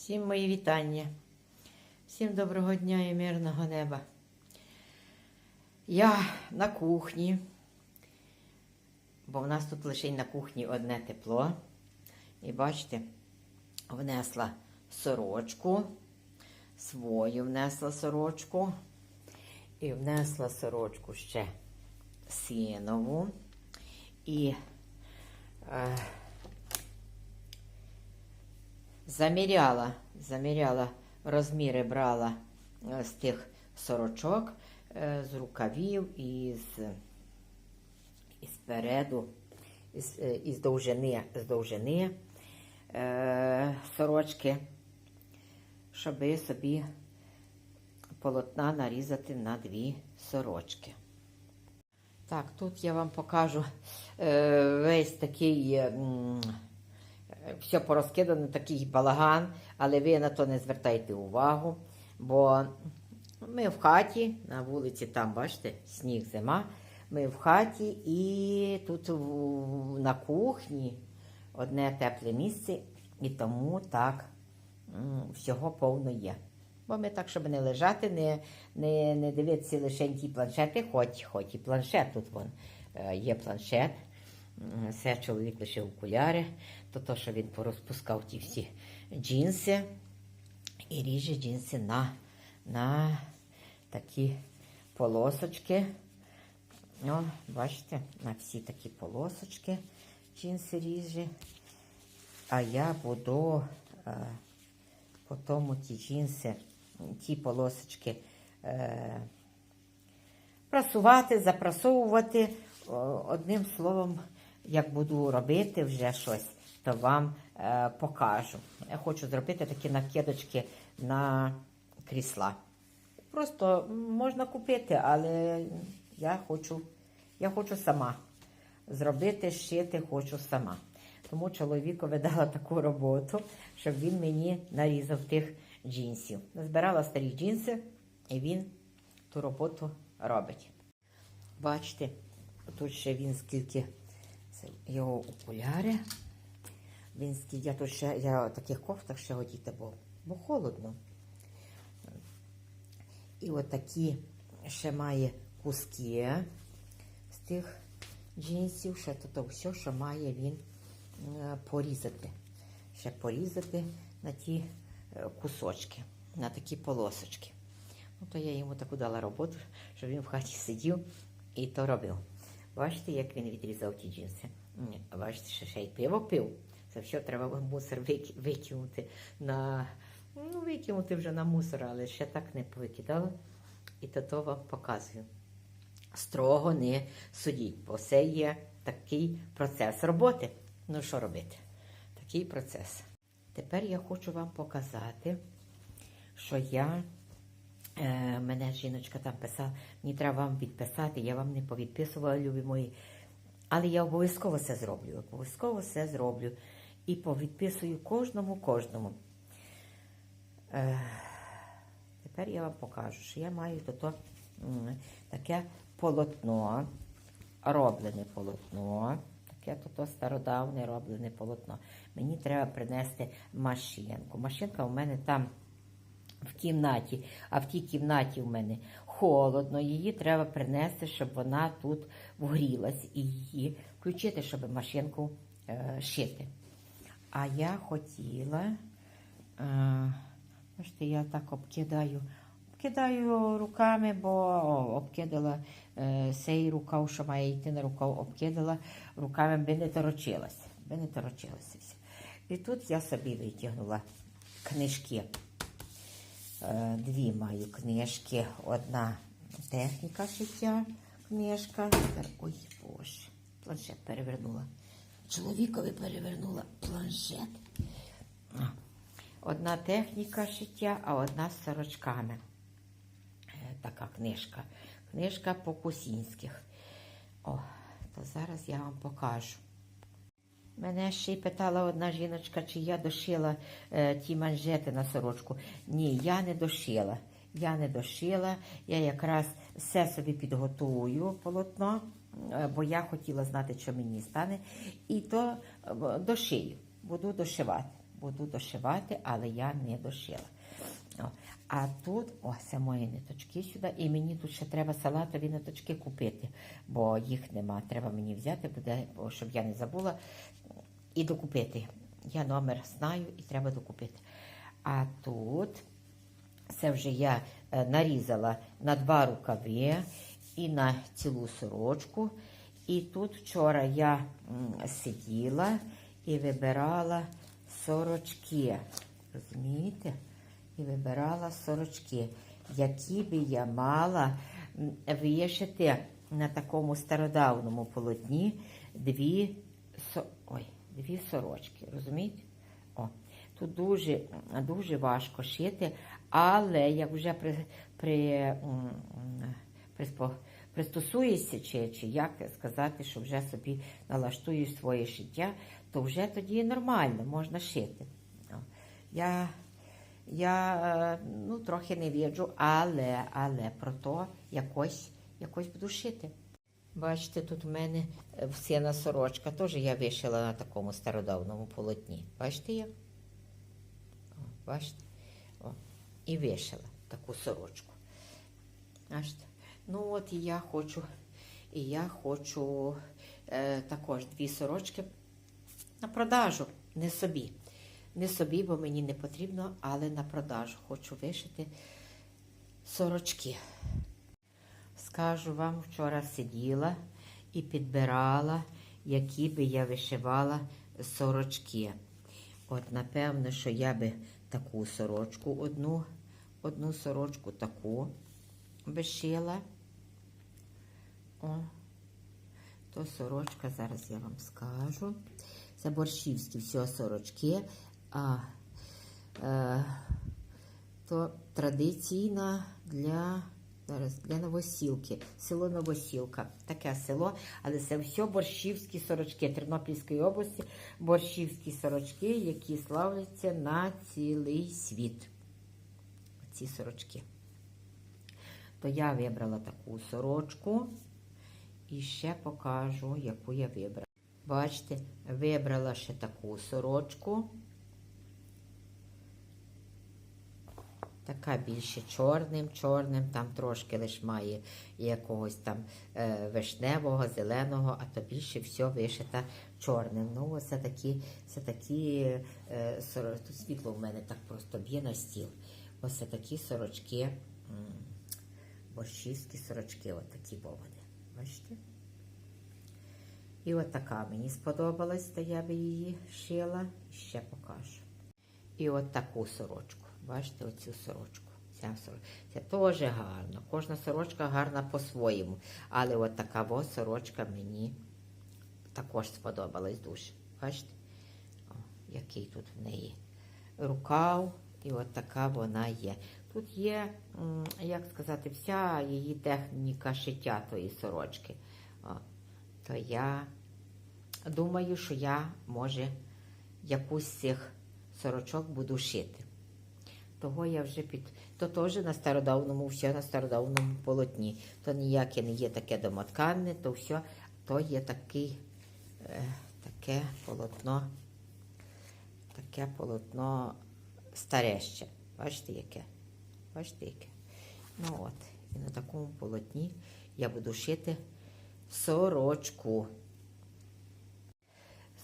Всім мої вітання. Всім доброго дня і мирного неба. Я на кухні, бо в нас тут лише на кухні одне тепло. І бачите, внесла сорочку, свою внесла сорочку. І внесла сорочку ще синову. І е, заміряла, заміряла розміри брала е, з тих сорочок, е, з рукавів і з, і спереду, із, е, із довжини, з довжини е, сорочки, щоби собі полотна нарізати на дві сорочки. Так, тут я вам покажу е, весь такий. е, все порозкидано, такий балаган, але ви на то не звертайте увагу, бо ми в хаті, на вулиці, там, бачите, сніг, зима. Ми в хаті і тут на кухні одне тепле місце, і тому так всього повно є. Бо ми так, щоб не лежати, не, не, не дивитися лише ті планшети, хоч, хоч і планшет тут вон, е, є планшет. Все чоловік лише окуляри, то то, що він порозпускав ті всі джинси і ріже джинси на, на такі полосочки. О, бачите, на всі такі полосочки джинси ріже. А я буду е, по тому ті джинси, ті полосочки е, прасувати, запрасовувати. Одним словом, як буду робити вже щось, то вам е, покажу. Я хочу зробити такі накидочки на крісла. Просто можна купити, але я хочу, я хочу сама зробити, шити хочу сама. Тому чоловікові дала таку роботу, щоб він мені нарізав тих джинсів. Збирала старі джинси, і він ту роботу робить. Бачите, тут ще він скільки це його окуляри. Він я тут ще я в таких кофтах ще одіти, бо, бо холодно. І от ще має куски з тих джинсів, ще тут все, що має він е, порізати. Ще порізати на ті е, кусочки, на такі полосочки. Ну, то я йому таку дала роботу, щоб він в хаті сидів і то робив. Бачите, як він відрізав ті джинси? Бачите, що ще й пиво пив. Це все треба мусор вики- викинути на ну, викинути вже на мусор, але ще так не повикидала. І то, вам показую. Строго не судіть, бо це є такий процес роботи. Ну, що робити? Такий процес. Тепер я хочу вам показати, що я. Е, мене жіночка там писала, мені треба вам відписати, я вам не повідписувала, любі мої. Але я обов'язково це зроблю. Обов'язково все зроблю. І повідписую кожному, кожному. Е, тепер я вам покажу, що я маю то, таке полотно, роблене полотно. Таке то стародавне роблене полотно. Мені треба принести машинку. Машинка у мене там в кімнаті, а в тій кімнаті в мене холодно, її треба принести, щоб вона тут вгрілась і її включити, щоб машинку е, шити. А я хотіла, е, бачите, я так обкидаю, обкидаю руками, бо о, обкидала е, рукав, що має йти на рукав, обкидала руками, би не торочилася, би не торочилася. І тут я собі витягнула книжки. Е, Дві маю книжки. Одна техніка шиття книжка. Ой, боже, планшет перевернула. Чоловікові перевернула планшет. Одна техніка шиття, а одна з сорочками. Е, Така книжка. Книжка по кусінських. О, то зараз я вам покажу. Мене ще й питала одна жіночка, чи я дошила е, ті манжети на сорочку. Ні, я не дошила. Я не дошила. Я якраз все собі підготую полотно, е, бо я хотіла знати, що мені стане. І то е, дошию. Буду дошивати. буду дошивати, але я не дошила. А тут, о, це мої ниточки сюди. І мені тут ще треба салатові ниточки купити, бо їх нема. Треба мені взяти, буде, щоб я не забула, і докупити. Я номер знаю і треба докупити. А тут це вже я е, нарізала на два рукави і на цілу сорочку. І тут вчора я сиділа і вибирала сорочки. Розумієте? І вибирала сорочки, які би я мала вишити на такому стародавному полотні дві. Ой, дві сорочки. Розумієте? О, тут дуже, дуже важко шити, але як вже при, при, м, пристосуєшся, чи, чи як сказати, що вже собі налаштуєш своє життя, то вже тоді нормально, можна шити. Я, я е, ну, трохи не віджу, але, але про то якось, якось буду шити. Бачите, тут в мене е, всіна сорочка, теж я вишила на такому стародавному полотні. Бачите як? О, бачите? О, і вишила таку сорочку. Бачите? Ну от і я хочу, і я хочу е, також дві сорочки на продажу, не собі. Не собі, бо мені не потрібно, але на продажу хочу вишити сорочки. Скажу вам, вчора сиділа і підбирала, які би я вишивала сорочки. От, напевно, що я би таку сорочку, одну, одну сорочку таку би шила. О, то сорочка, зараз я вам скажу. Це борщівські всього сорочки. А е, то традиційна для, зараз, для новосілки. Село Новосілка. Таке село, але це все борщівські сорочки Тернопільської області. Борщівські сорочки, які славляться на цілий світ. Ці сорочки. То я вибрала таку сорочку і ще покажу, яку я вибрала. Бачите, вибрала ще таку сорочку. Така більше чорним, чорним, там трошки лише має якогось там е, вишневого, зеленого, а то більше все вишита чорним. Ну, ось такі, це такі е. Тут світло в мене так просто б'є на стіл. Ось такі сорочки, борщівські сорочки, от такі поводи. Бачите? І от така мені сподобалась, то я би її шила і ще покажу. І от таку сорочку. Бачите, оцю сорочку. Це теж гарно. Кожна сорочка гарна по-своєму. Але от така во сорочка мені також сподобалась дуже. Бачите? О, який тут в неї рукав. І от така вона є. Тут є, як сказати, вся її техніка шиття тої сорочки. О, то я думаю, що я, може, якусь з цих сорочок буду шити. Того я вже під. То теж на стародавному, все на стародавному полотні. То ніяке не є таке домотканне, то все, то є такий, е, таке полотно, таке полотно стареще. Бачите, яке? Бачите, яке? Ну от, і на такому полотні я буду шити сорочку.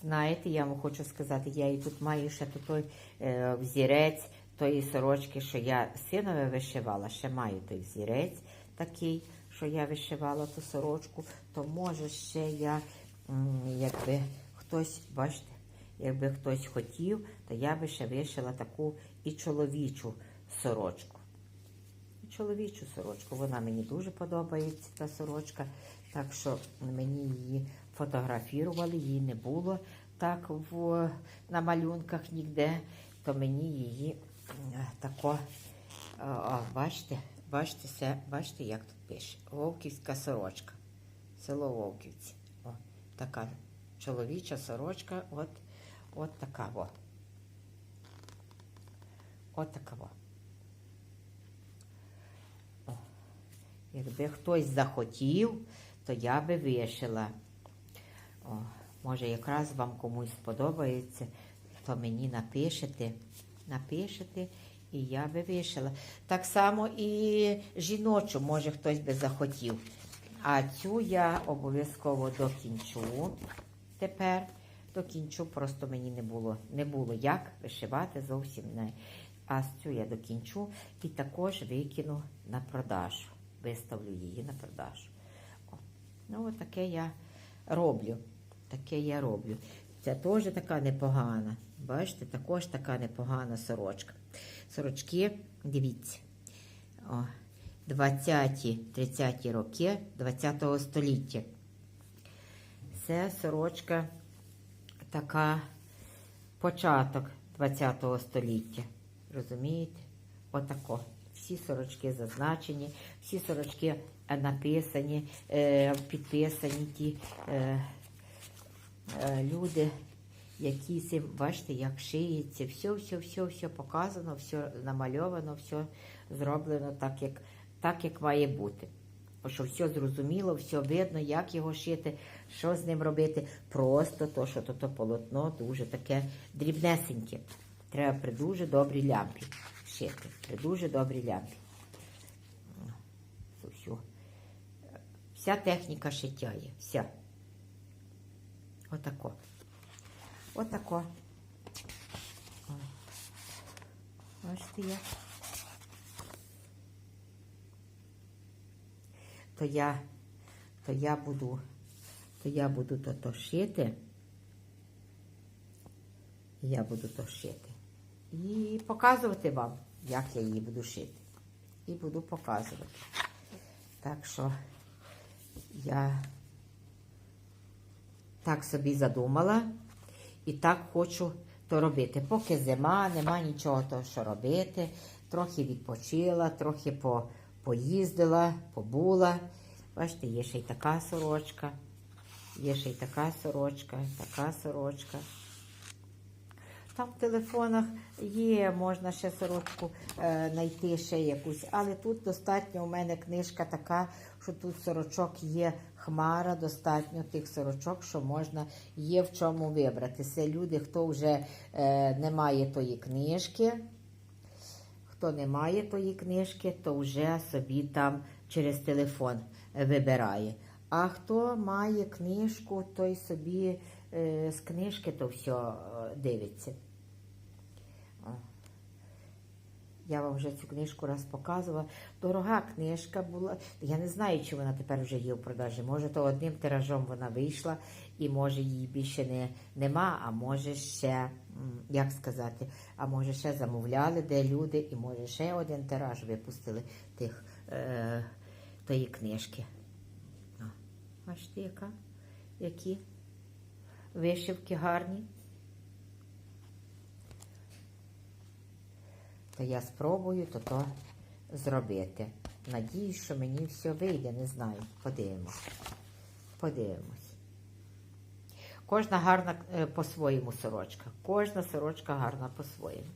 Знаєте, я вам хочу сказати, я і тут маю ще той е, взірець тої сорочки, що я синове вишивала, ще маю той взірець такий, що я вишивала ту сорочку, то може ще я, якби хтось, бачите, якби хтось хотів, то я би ще вишила таку і чоловічу сорочку. І чоловічу сорочку. Вона мені дуже подобається, та сорочка. Так що мені її фотографірували, її не було так в, на малюнках ніде, то мені її тако, о, о, бачите, бачите, все, бачите, як тут пише. Вовківська сорочка. Село Вовківці. О, така чоловіча сорочка, от, от така от. От така от. О, Якби хтось захотів, то я би вишила. О, може, якраз вам комусь сподобається то мені напишете, напишете, і я би вишила. Так само і жіночу, може хтось би захотів. А цю я обов'язково докінчу тепер. Докінчу, просто мені не було, не було як вишивати зовсім не. А цю я докінчу і також викину на продажу. Виставлю її на продажу. О, ну, от таке я роблю. Таке я роблю. Це теж така непогана. Бачите, також така непогана сорочка. Сорочки, дивіться. О, 20-30 роки 20 століття. Це сорочка така початок 20 століття. Розумієте? Отако. Всі сорочки зазначені, всі сорочки написані, е, підписані ті е, люди, які цим, бачите, як шиється, все, все, показано, все намальовано, все зроблено так, як, так, як має бути. Що все зрозуміло, все видно, як його шити, що з ним робити. Просто то, що то, то полотно дуже таке дрібнесеньке. Треба при дуже добрій лямпі шити. При дуже добрій лямпі. Вся техніка шиття є. Вся. Отако. Отако. Бачите як. То я, то я буду, то я буду то, то шити. Я буду то шити. І показувати вам, як я її буду шити. І буду показувати. Так що я так собі задумала і так хочу то робити. Поки зима, нема нічого того, що робити. Трохи відпочила, трохи по, поїздила, побула. Бачите, є ще й така сорочка. Є ще й така сорочка, така сорочка. Там в телефонах є, можна ще сорочку е, знайти ще якусь, але тут достатньо у мене книжка така, що тут сорочок є хмара, достатньо тих сорочок, що можна є в чому вибрати. Це люди, хто вже е, не має тої книжки. Хто не має тої книжки, то вже собі там через телефон вибирає. А хто має книжку, той собі е, з книжки то все дивиться. О. Я вам вже цю книжку раз показувала. Дорога книжка була. Я не знаю, чи вона тепер вже є в продажі. Може, то одним тиражом вона вийшла, і може її більше не, нема, а може ще, як сказати, а може ще замовляли де люди, і може ще один тираж випустили тих, е, тої книжки. Бачите, яка? Які вишивки гарні. То я спробую то то зробити. Надіюсь, що мені все вийде, не знаю. Подивимось. Подивимось. Кожна гарна е, по-своєму сорочка. Кожна сорочка гарна по-своєму.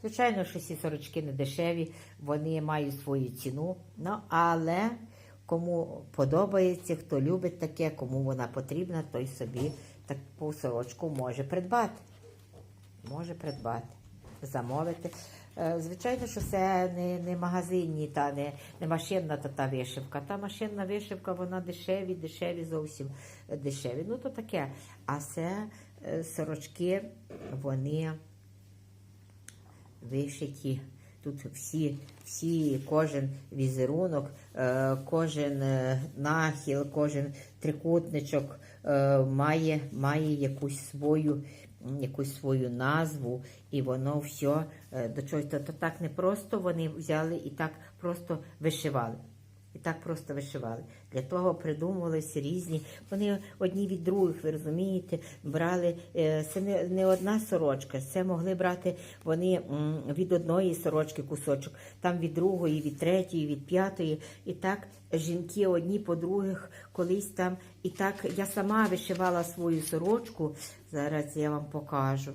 Звичайно, що ці сорочки не дешеві, вони мають свою ціну. Ну, але кому подобається, хто любить таке, кому вона потрібна, той собі таку сорочку може придбати. Може придбати, замовити. Е, Звичайно, що це не, не магазинні та не, не машинна та, та вишивка. Та машинна вишивка, вона дешеві, дешеві, зовсім дешеві. Ну, то таке. А це е, сорочки, вони вишиті. Тут всі, всі, кожен візерунок, е, кожен е, нахил, кожен трикутничок е, має, має якусь свою, якусь свою назву, і воно все до чогось. То так не просто вони взяли і так просто вишивали. І так просто вишивали. Для того придумувалися різні. Вони одні від других, ви розумієте, брали. е, Це не, одна сорочка, це могли брати вони від одної сорочки кусочок, там від другої, від третьої, від п'ятої. І так жінки одні по других колись там. І так я сама вишивала свою сорочку. Зараз я вам покажу.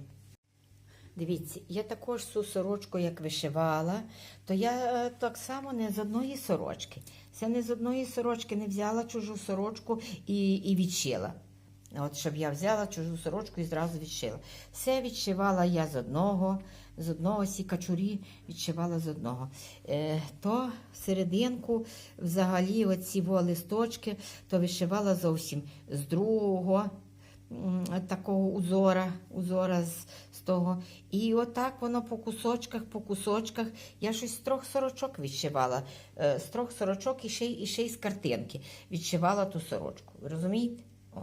Дивіться, я також цю сорочку, як вишивала, то я е, так само не з одної сорочки. Це не з одної сорочки не взяла чужу сорочку і, і відшила. От щоб я взяла чужу сорочку і зразу відшила. Все відшивала я з одного, з одного сі качурі відшивала з одного. Е, то серединку, взагалі, оці листочки, то вишивала зовсім з другого такого узора, узора з, того. І отак воно по кусочках, по кусочках. Я щось з трьох сорочок відшивала. Е, з трьох сорочок і ще, й- і ще й з картинки відшивала ту сорочку. Розумієте? О.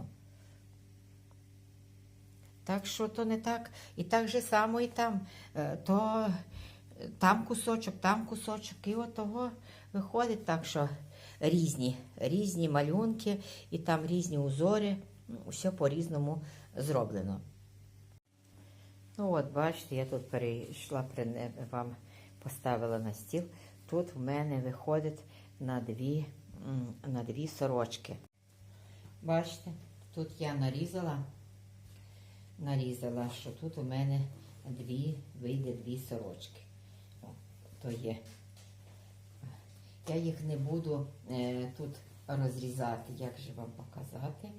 Так що то не так. І так же само і там. Е, То е, там кусочок, там кусочок. І от того виходить так, що різні, різні малюнки і там різні узори. Ну, Все по-різному зроблено. Ну от, бачите, я тут перейшла, вам поставила на стіл. Тут в мене виходить на дві, на дві сорочки. Бачите, тут я нарізала, нарізала, що тут у мене дві, вийде дві сорочки. О, то є. Я їх не буду е, тут розрізати, як же вам показати.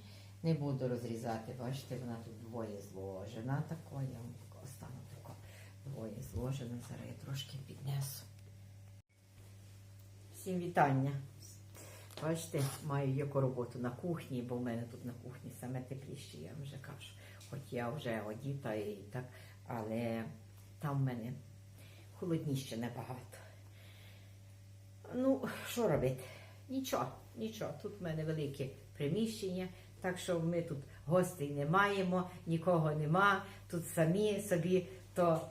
Не буду розрізати, бачите, вона тут двоє зложена. Тако, я вам остану тако двоє зложена. Зараз я трошки піднесу. Всім вітання. Бачите, маю яку роботу на кухні, бо в мене тут на кухні саме тепліше, я вже кажу. Хоч я вже одіта і так, але там в мене холодніше набагато. Ну, що робити? Нічого, нічого. Тут в мене велике приміщення, так що ми тут гостей не маємо, нікого нема. Тут самі собі то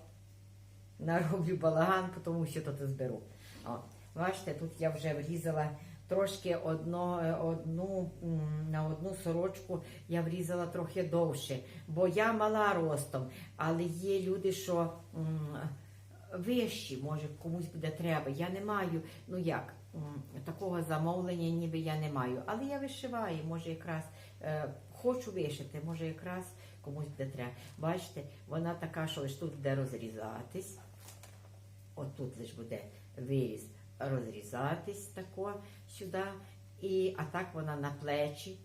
нароблю балаган, тому що то зберу. О, бачите, тут я вже врізала трошки одно, е, одну, на одну сорочку я врізала трохи довше, бо я мала ростом, але є люди, що вищі, може комусь буде треба. Я не маю, ну як, такого замовлення ніби я не маю. Але я вишиваю, може якраз е, хочу вишити, може якраз комусь буде треба. Бачите, вона така, що лише тут буде розрізатись. От тут лише буде виріз розрізатись тако сюди. І, а так вона на плечі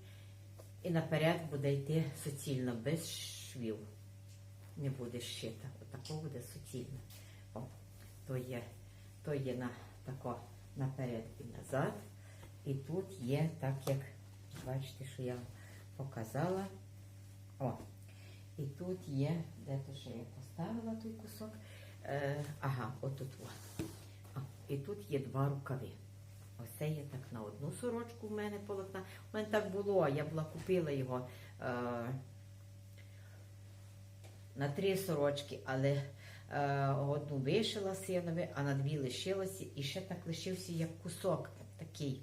і наперед буде йти суцільно, без швів. Не буде шита. Отако буде суцільно. О, то є, то є на, тако наперед і назад. І тут є так, як бачите, що я показала. О, і тут є, де то що я поставила той кусок. Е, ага, отут. А, і тут є два рукави. Оце є так на одну сорочку в мене полотна. У мене так було, я була купила його е, на три сорочки, але е, одну вишила синові, а на дві лишилося. І ще так лишився як кусок такий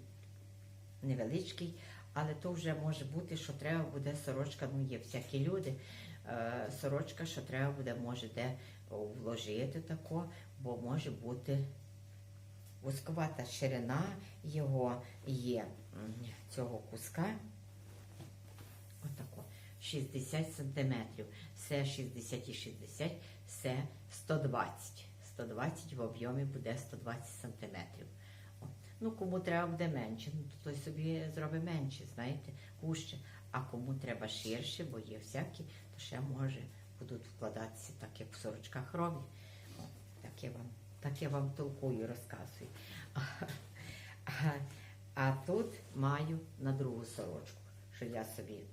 невеличкий, але то вже може бути, що треба буде сорочка, ну є всякі люди. Е, сорочка, що треба буде, може де вложити тако, бо може бути вузьковата ширина його є цього куска. Отако. 60 сантиметрів. Це 60 і 60, це 120. 120 в об'ємі буде 120 сантиметрів. Ну, кому треба буде менше, ну, то той собі зробить менше, знаєте, вужче. А кому треба ширше, бо є всякі, то ще може будуть вкладатися так, як в сорочках роблять. Так я вам, так я вам толкую, розказую. А, а тут маю на другу сорочку, що я собі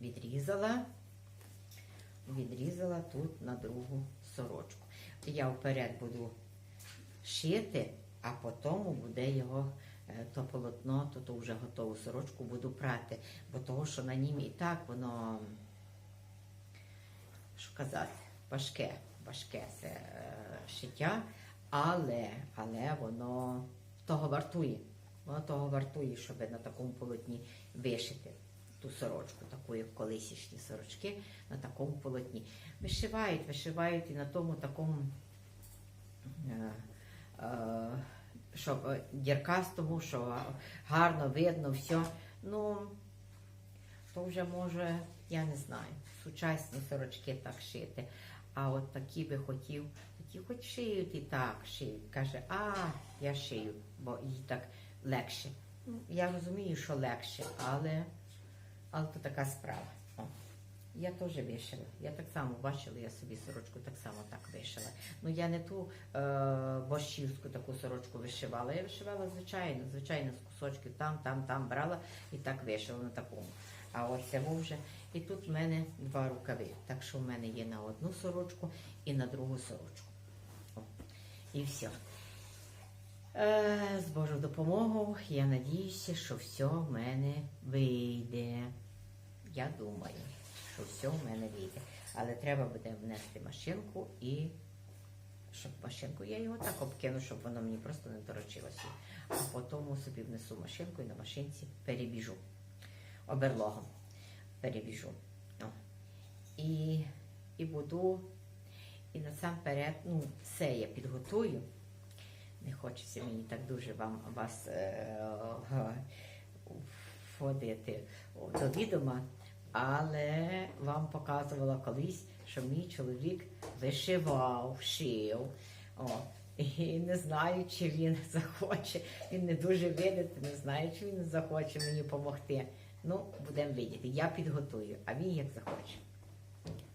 відрізала. Відрізала тут на другу сорочку. Я вперед буду шити, а потім буде його е, то полотно, то, то вже готову сорочку буду прати, бо того, що на нім і так воно, що казати, важке, важке це е, шиття, але, але воно того вартує. Воно того вартує, щоб на такому полотні вишити ту сорочку, таку, як колисішні сорочки, на такому полотні. Вишивають, вишивають і на тому такому. Е, е, щоб е, діркастому, що гарно видно все. Ну, то вже може, я не знаю, сучасні сорочки так шити. А от такі би хотів, такі хоч шиють і так шиють. Каже, а я шию, бо їй так легше. Ну, я розумію, що легше, але, але то така справа. О. Я теж вишила. Я так само бачила, я собі сорочку так само так вишила. Ну я не ту е, борщівську таку сорочку вишивала. Я вишивала звичайно, звичайно, з кусочків там, там, там брала і так вишила на такому. А ось цьому вже. І тут в мене два рукави. Так що в мене є на одну сорочку і на другу сорочку. О, і все. Е, з Божою допомогою я надіюся, що все в мене вийде. Я думаю, що все в мене вийде. Але треба буде внести машинку і щоб машинку, я його так обкину, щоб воно мені просто не торочилося. А потім собі внесу машинку і на машинці перебіжу. Оберлогом перебіжу. О. І, і буду, і насамперед, ну, все я підготую. Не хочеться мені так дуже вам вас е, вводити до відома, але вам показувала колись, що мій чоловік вишивав, шив. О, і не знаю, чи він захоче. Він не дуже видати, не знаю, чи він захоче мені допомогти. Ну, будемо видіти. Я підготую, а він як захоче.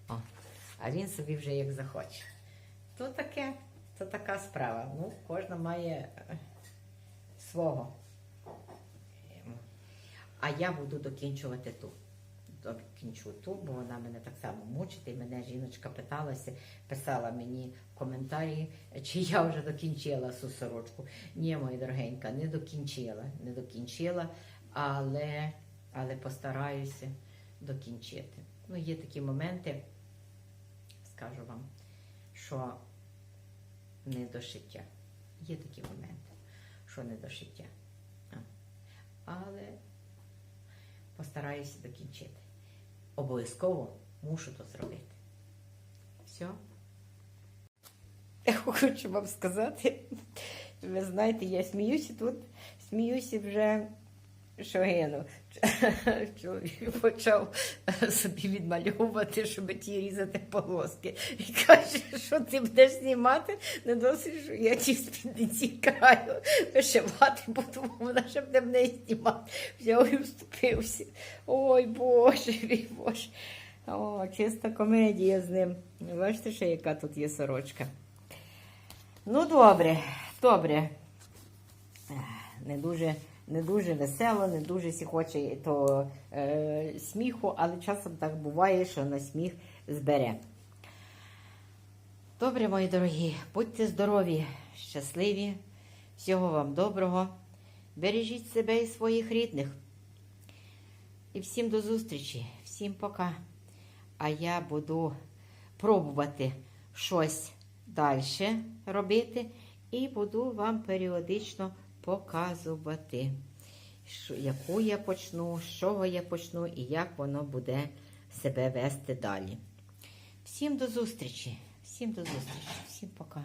О, а він собі вже як захоче. То таке, то така справа. Ну, кожна має е, свого. Ем, А я буду докінчувати ту. Докінчу ту, бо вона мене так само мучить. І мене жіночка питалася, писала мені в коментарі, чи я вже докінчила цю сорочку. Ні, моя дорогенька, не докінчила, не докінчила, але, але постараюся докінчити. Ну, є такі моменти, скажу вам, що не до шиття. Є такі моменти, що не до шиття. Але постараюся докінчити. Обов'язково мушу то зробити. Все. Я хочу вам сказати, ви знаєте, я сміюся тут, сміюся вже що гину. Чоловік почав собі відмальовувати, щоб ті різати полоски. І каже, що ти будеш знімати, не досить, що я ті спідниці краю вишивати, буду, вона ще буде мене знімати. Взяв і вступився. Ой Боже, мій Боже. О, чиста комедія з ним. Бачите, ще яка тут є сорочка. Ну, добре, добре. Не дуже не дуже весело, не дуже сі хоче то е, сміху, але часом так буває, що на сміх збере. Добре, мої дорогі, будьте здорові, щасливі, всього вам доброго. Бережіть себе і своїх рідних. І всім до зустрічі, всім пока. А я буду пробувати щось далі робити і буду вам періодично показувати, що, яку я почну, з чого я почну і як воно буде себе вести далі. Всім до зустрічі, всім до зустрічі, всім пока.